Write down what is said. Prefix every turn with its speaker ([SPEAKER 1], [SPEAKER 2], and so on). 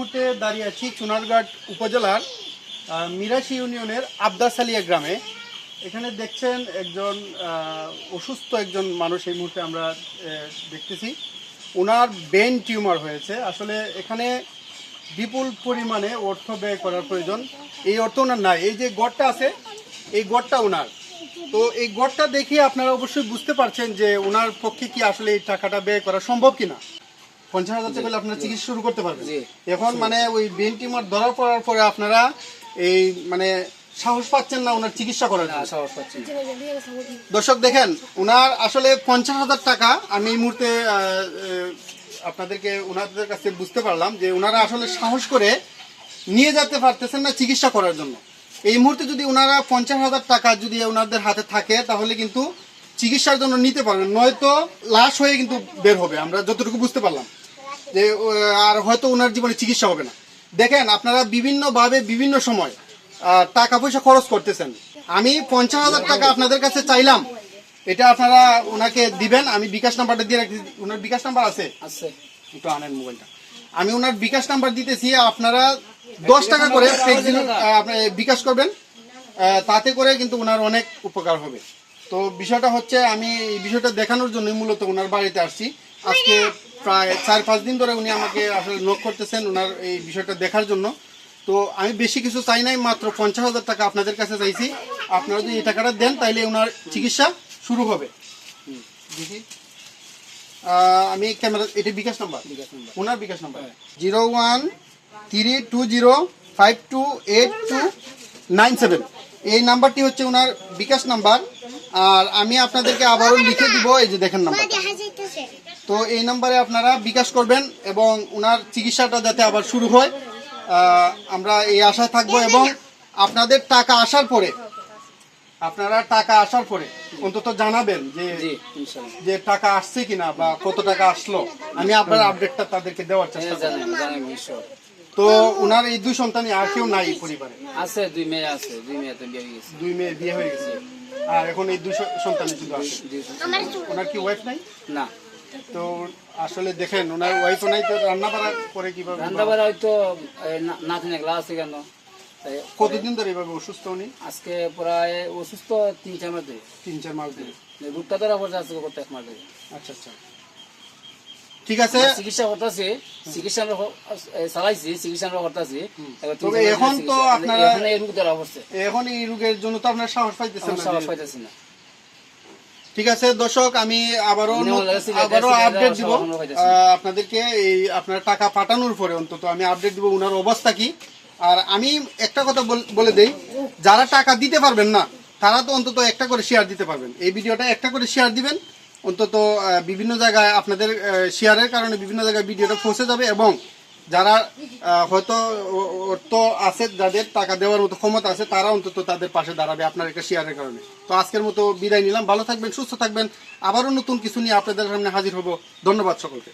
[SPEAKER 1] মুহূর্তে দাঁড়িয়ে আছি চুনারঘাট উপজেলার মিরাশি ইউনিয়নের আবদাসালিয়া গ্রামে। এখানে দেখছেন একজন অসুস্থ একজন মানুষ এই মুহূর্তে আমরা দেখতেছি। ওনার বেন টিউমার হয়েছে। আসলে এখানে বিপুল পরিমাণে অর্থ ব্যয় করার প্রয়োজন। এই অর্থ ওনার নাই। এই যে গড়টা আছে, এই গড়টা ওনার। তো এই গড়টা দেখে আপনারা অবশ্যই বুঝতে পারছেন যে ওনার পক্ষে কি আসলে এই টাকাটা ব্যয় করা সম্ভব কিনা। পঞ্চাশ হাজার টাকা আপনারা চিকিৎসা শুরু করতে পারবেন। এখন মানে ওই বেন টিউমার ধরা পড়ার পরে আপনারা এই মানে সাহস পাচ্ছেন না ওনার চিকিৎসা করার
[SPEAKER 2] সাহস পাচ্ছি না।
[SPEAKER 1] দর্শক দেখেন ওনার আসলে পঞ্চাশ হাজার টাকা আমি এই মুহূর্তে আপনাদেরকে ওনাদের কাছে বুঝতে পারলাম যে ওনারা আসলে সাহস করে নিয়ে যেতে পারতেছেন না চিকিৎসা করার জন্য। এই মুহূর্তে যদি ওনারা পঞ্চাশ হাজার টাকা যদি ওনাদের হাতে থাকে তাহলে কিন্তু চিকিৎসার জন্য নিতে পারবেন। নয়তো লাশ হয়ে কিন্তু বের হবে আমরা যতটুকু বুঝতে পারলাম। যে আর হয়তো ওনার জীবনে চিকিৎসা হবে না। দেখেন আপনারা বিভিন্নভাবে বিভিন্ন সময় টাকা পয়সা খরচ করতেছেন। আমি পঞ্চাশ হাজার টাকা আপনাদের কাছে চাইলাম। এটা আপনারা ওনাকে দিবেন। আমি বিকাশ নাম্বারটা দিয়ে রাখছি। ওনার বিকাশ নাম্বার আছে?
[SPEAKER 2] আছে।
[SPEAKER 1] একটু আনেন মোবাইলটা। আমি ওনার বিকাশ নাম্বার দিতেছি। আপনারা দশ টাকা করে বিকাশ করবেন। তাতে করে কিন্তু ওনার অনেক উপকার হবে। তো বিষয়টা হচ্ছে আমি এই বিষয়টা দেখানোর জন্যই মূলত ওনার বাড়িতে আসছি। আজকে প্রায় চার পাঁচ দিন ধরে উনি আমাকে আসলে নোট করতেছেন ওনার এই বিষয়টা দেখার জন্য। তো আমি বেশি কিছু চাই নাই মাত্র পঞ্চাশ হাজার টাকা আপনাদের কাছে চাইছি। আপনারা যদি এই টাকাটা দেন তাইলে ওনার চিকিৎসা শুরু হবে। আমি ক্যামেরা এটা বিকাশ নাম্বার?
[SPEAKER 2] বিকাশ নাম্বার।
[SPEAKER 1] ওনার bKash number. Zero one three two zero five two eight two nine seven. এই নাম্বারটি হচ্ছে ওনার বিকাশ নাম্বার। আর আমি আপনাদেরকে আবারও লিখে দিব এই যে দেখেন নাম্বার তো এই নাম্বারে আপনারা বিকাশ করবেন এবং ওনার চিকিৎসাটা যাতে আবার শুরু হয় আমরা এই আশায় থাকব এবং আপনাদের টাকা আসার পরে আপনারা টাকা আসার পরে অন্তত জানাবেন যে যে টাকা আসছে কিনা বা কত টাকা আসলো। আমি আপনার আপডেটটা তাদেরকে দেওয়ার চেষ্টা
[SPEAKER 2] হ্যাঁ
[SPEAKER 1] করব।
[SPEAKER 2] জানেন জানেন ঈশ্বর
[SPEAKER 1] তো ওনার এই দুই সন্তানই আর কেউ নাই পরিবারে?
[SPEAKER 2] আছে দুই মেয়ে আছে দুই মেয়ে তো বিয়ে হয়ে গেছে।
[SPEAKER 1] দুই মেয়ে বিয়ে হয়ে গেছে। আর এখন এই দুই সন্তানই শুধু আছে ওনার কি ওয়াইফ নাই?
[SPEAKER 2] না।
[SPEAKER 1] তো আসলে দেখেন ওনার ওয়াইফ নাই তো রান্না বাড়া করে কীভাবে
[SPEAKER 2] রান্না বাড়া হয়তো নাচনে গ্লাস আছে কেন
[SPEAKER 1] কতদিন ধরে এভাবে অসুস্থ উনি?
[SPEAKER 2] আজকে প্রায় অসুস্থ তিন চার মাস ধরে।
[SPEAKER 1] তিন চার মাস ধরে।
[SPEAKER 2] রূপটা ধরা পড়ছে আজকে কত এক মাস। ধরে
[SPEAKER 1] আচ্ছা আচ্ছা। ঠিক আছে?
[SPEAKER 2] চিকিৎসা করতেছি। চিকিৎসা আমরা চালাইছি চিকিৎসা আমরা করতেছি। এবার তিন
[SPEAKER 1] তবে
[SPEAKER 2] চার মাস
[SPEAKER 1] এখন তো আপনারা-
[SPEAKER 2] এই রোগ ধরা পড়ছে
[SPEAKER 1] এখন এই রোগের জন্য তো আপনার সাহস পাইতেছেন না
[SPEAKER 2] সাহস
[SPEAKER 1] যে-
[SPEAKER 2] না।
[SPEAKER 1] ঠিক আছে দর্শক আমি আবারও আবারও আপডেট দিব। আপনাদেরকে এই আপনার টাকা পাঠানোর পরে অন্তত আমি আপডেট দিব ওনার অবস্থা কি। আর আমি একটা কথা বলে দেই যারা টাকা দিতে পারবেন না তারা তো অন্তত একটা করে শেয়ার দিতে পারবেন। এই ভিডিওটা একটা করে শেয়ার দিবেন অন্তত বিভিন্ন জায়গায় আপনাদের শেয়ারের কারণে বিভিন্ন জায়গায় ভিডিওটা পৌঁছে যাবে এবং যারা হয়তো অর্থ আছে, যাদের টাকা দেওয়ার মতো ক্ষমতা আছে, তারা অন্তত তাদের পাশে দাঁড়াবে আপনার একটা শেয়ারের কারণে। তো আজকের মতো বিদায় নিলাম। ভালো থাকবেন, সুস্থ থাকবেন। আবারও নতুন কিছু নিয়ে আপনাদের সামনে হাজির হব। ধন্যবাদ সকলকে।